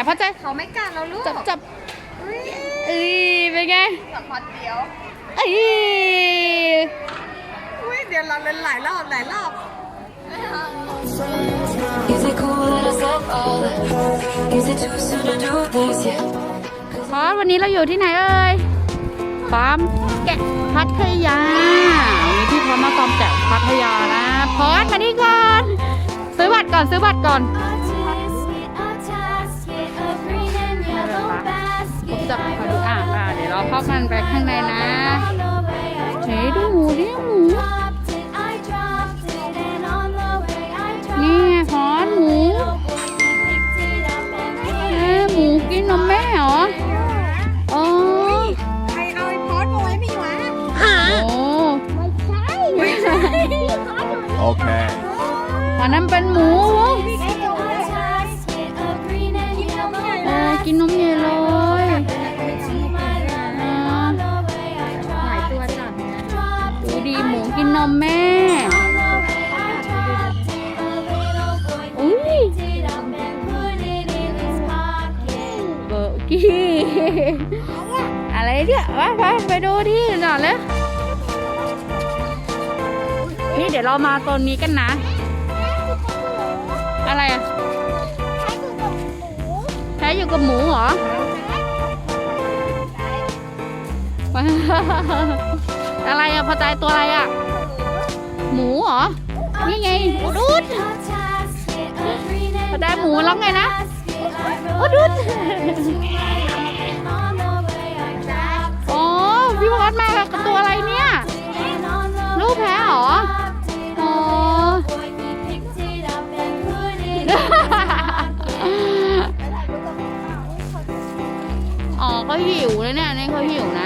นพ่อใจเขาไม่กัดเราลูกจับจับอุ๊ยเอ้ยเป็นไงสัมผัสเดียวเอ้ยอุ้ยเดี๋ยวเราเล่นหลายรอบหลายรอบ Is it cool that I said all that? Is it too soon to do this? Yeah. พอสวันนี้เราอยู่ที่ไหนเอ่ยฟาร์มแกะพัทยาวันนี้พี่พอสมาฟาร์มแกะพัทยานะพอสมานี่ก่อน ซื้อบัตรก่อนซื้อบัตรก่อน เดี๋ยวเราเข้ากันไปข้างในนะเฮ้ยดูหมูดิหมูนี่ไงพอสหมูเอ๊ะหมูกินนมแม่เหรออ๋อใครเอาไอ้พอดมาไว้ไม่วะโอ้ Okay. อันนั้นเป็นหมูเออกินนม มูกินนมแม่อุ้ยเบอร์กี้อะไรเนี่ยไปไปไปดูที่อื่นก่อนเลยนี่เดี๋ยวเรามาตรงนี้กันนะ อะไรอะแพ้อยู่กับหมูเหรออะไรอะพอใจตัวอะไรอะ หมูเหรอ นี่ไงอุดุดพอใจหมูร้องไงนะอุดุดอ๋อพี่พอดมากับตัวอะไรเนี่ยลูกแพ้เหรออ๋ออ๋อเขาหิวเลยเนี่ยนี่เขาหิวนะ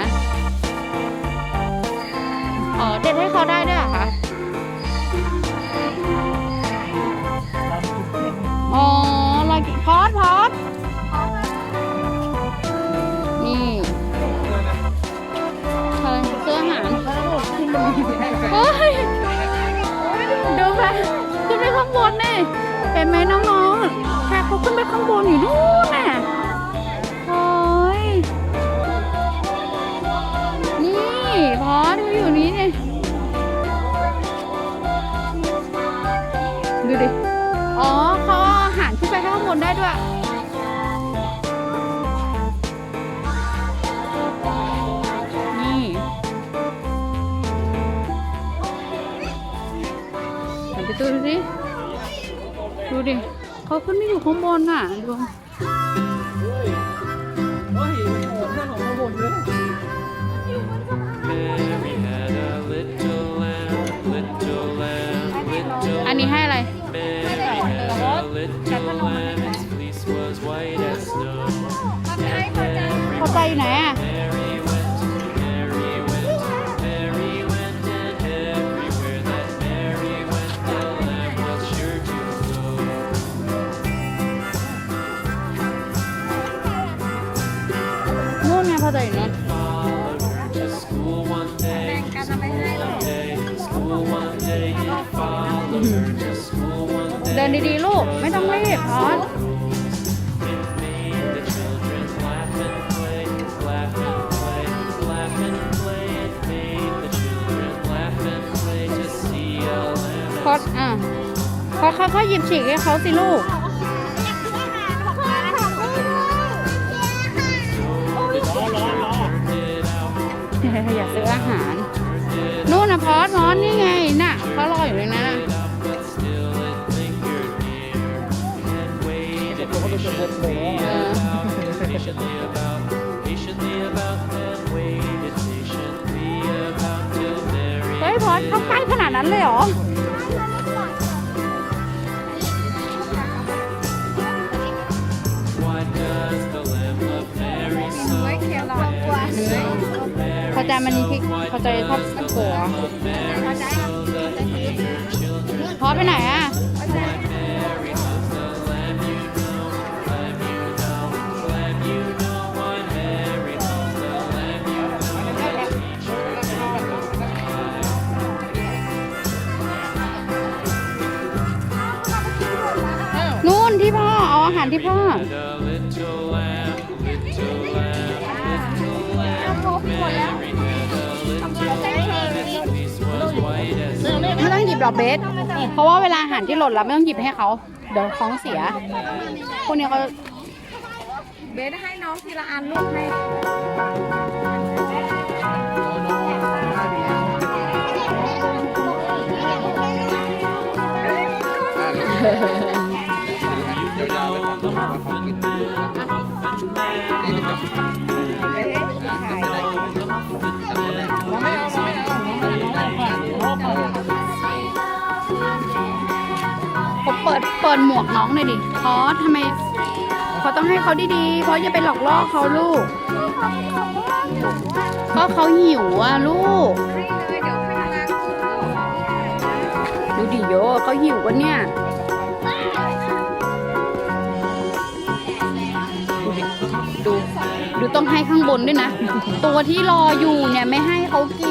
ข้างบนนี่เห็นไหมน้องๆแขกเขาขึ้นไปข้างบนอยู่นู่นน่ะโอ้ยนี่พอดูอยู่นี้นี่ดูดิ อ๋อเขาอาหารขึ้นไปข้างบนได้ด้วยนี่หันไปดูสิ ดูดิเขาขึ้นไม่อยู่ข้างบนอะดู followed her to school one day. เดินดีๆ ลูก ไม่ต้องรีบพอด It made the children laugh and play, laugh and play, laugh and play. It made the children laugh and play to see a lamb. พอดอะพอดเขาเขาหยิบฉีกให้เขาสิลูก อยากซื้ออาหารนู่นนะพอสมอนนี่ไงน่ะเขารออยู่ตรงนั้นะเเฮ้ยพอสเข้าใกล้ขนาดนั้นเลยเหรอ มันนี่พริกพอใจชอบกลัวพอใจอะพอไปไหนอะนู่นที่พ่อ เอาอาหารที่พ่อ ดอกเบส เพราะว่าเวลาอาหารที่หล่นแล้วไม่ต้องหยิบให้เขา เดี๋ยวท้องเสีย พวกนี้เขาเบสให้น้องทีละอันลูกให้ผม เปิดหมวกน้องหน่อยดิพอสทำไมเขาต้องให้เขาดีๆเพราะอย่าไปหลอกล่อเขาลูก ก็เขาหิวอะลูก ดูดิโยเขาหิวกันเนี่ยดูดูต้องให้ข้างบนด้วยนะ ตัวที่รออยู่เนี่ยไม่ให้เขากิน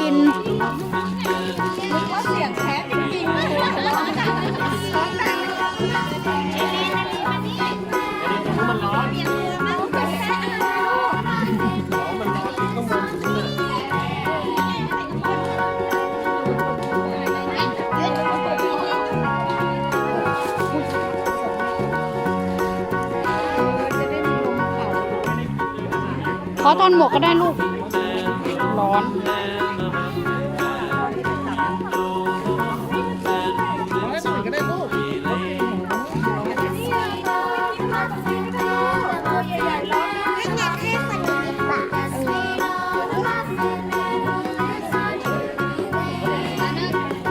อตอนหมวกก็ได้ลูก ร้อน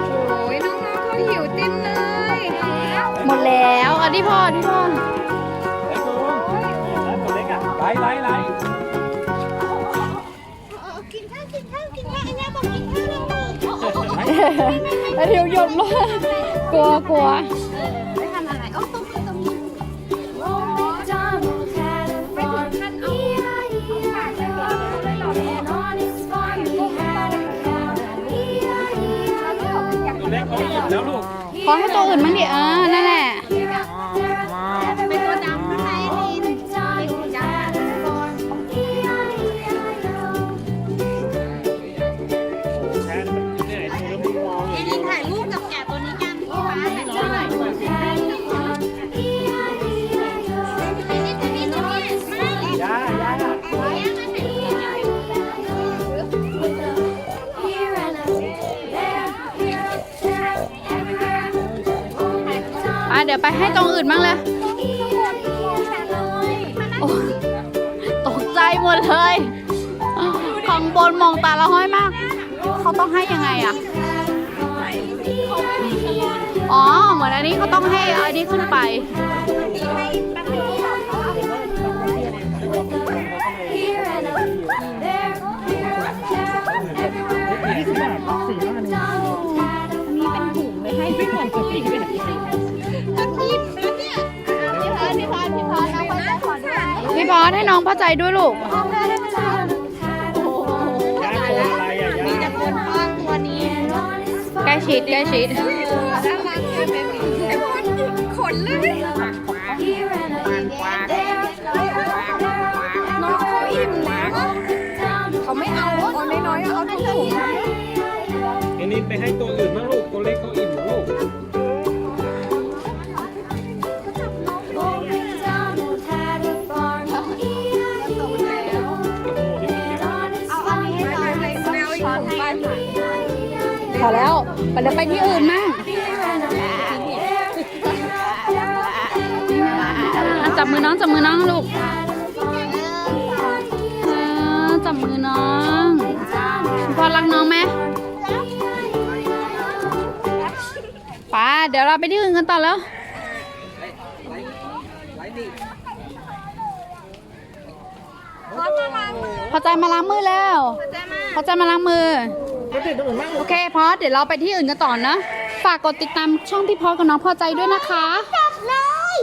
โอ้ยน้องๆเขาหิวเต็มเลยหมดแล้วอันนี้พ่ออันนี้พ่อ ไล่ไล่ไล่ แล้วนี่แล้วเดี๋ยวหยดลงกลัวกลัวไม่ทำอะไรโอ้ตรงนี้ตรงนี้ McDonald had a farm. E-I-E-I-O. And on his farm he had a cow. E-I-E-I-O. เล็กเขาอิ่มแล้วลูกขอให้ตัวอื่นบ้างดิเออนั่นแหละ อะเดี๋ยวไปให้ตรงอื่นบ้างเลยโอ้ตกใจหมดเลยข้างบนมองตาละห้อยมาก เขาต้องให้ยังไงอะ อ๋อ เหมือนอันนี้เขาต้องให้อันนี้ขึ้นไป อสให้น้องพอใจด้วยลูกโอ้โหย่าตัวอะไรอะมีย่าแต่คนป้อนตัวนี้ and on his ใกล้ชิดใกล้ชิดน่ารักเลยไอ้พรหยิบขนเลยน้องเขาอิ่มแล้วเขาไม่เอาเอาน้อยๆเอาถุงๆนะอันนี้ไปให้ตัว แล้วไปเดี๋ยวไปที่อื่นมั่ง Here and there, อะจับมือน้องจับมือน้องลูกเออจับมือน้องพี่พอรักน้องไหมป้าเดี๋ยวเราไปที่อื่นกันต่อแล้วพอใจมาล้างมือแล้วพอใจมาล้างมือ โอเคพอเดี๋ยวเราไปที่อื่นกันต่อนะ ฝากกดติดตามช่องพี่พอกับน้องพอใจด้วยนะคะเลย